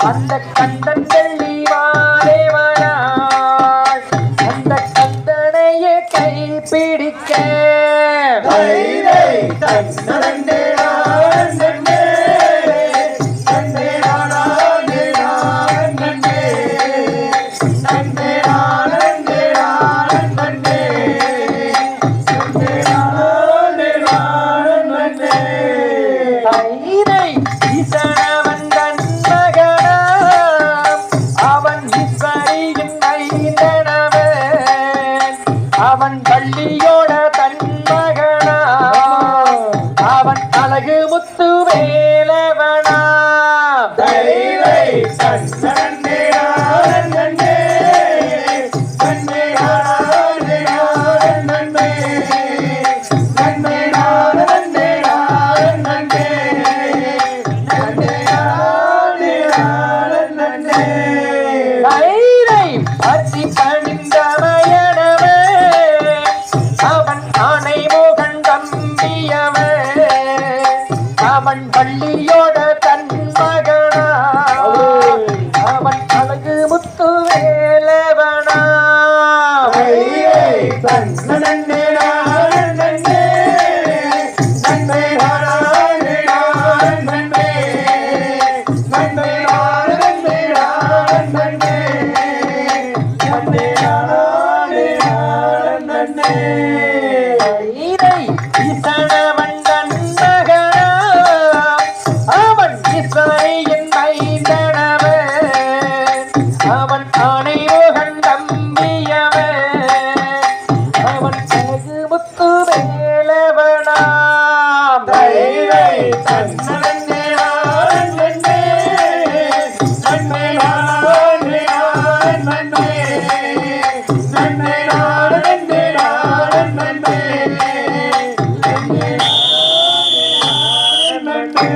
அந்த கந்தன் செல்வி மாதேவனாய் அந்த கந்தனையே கைப்பிடிக்க Hey. தம்பியவே அவன் பள்ளி Bye.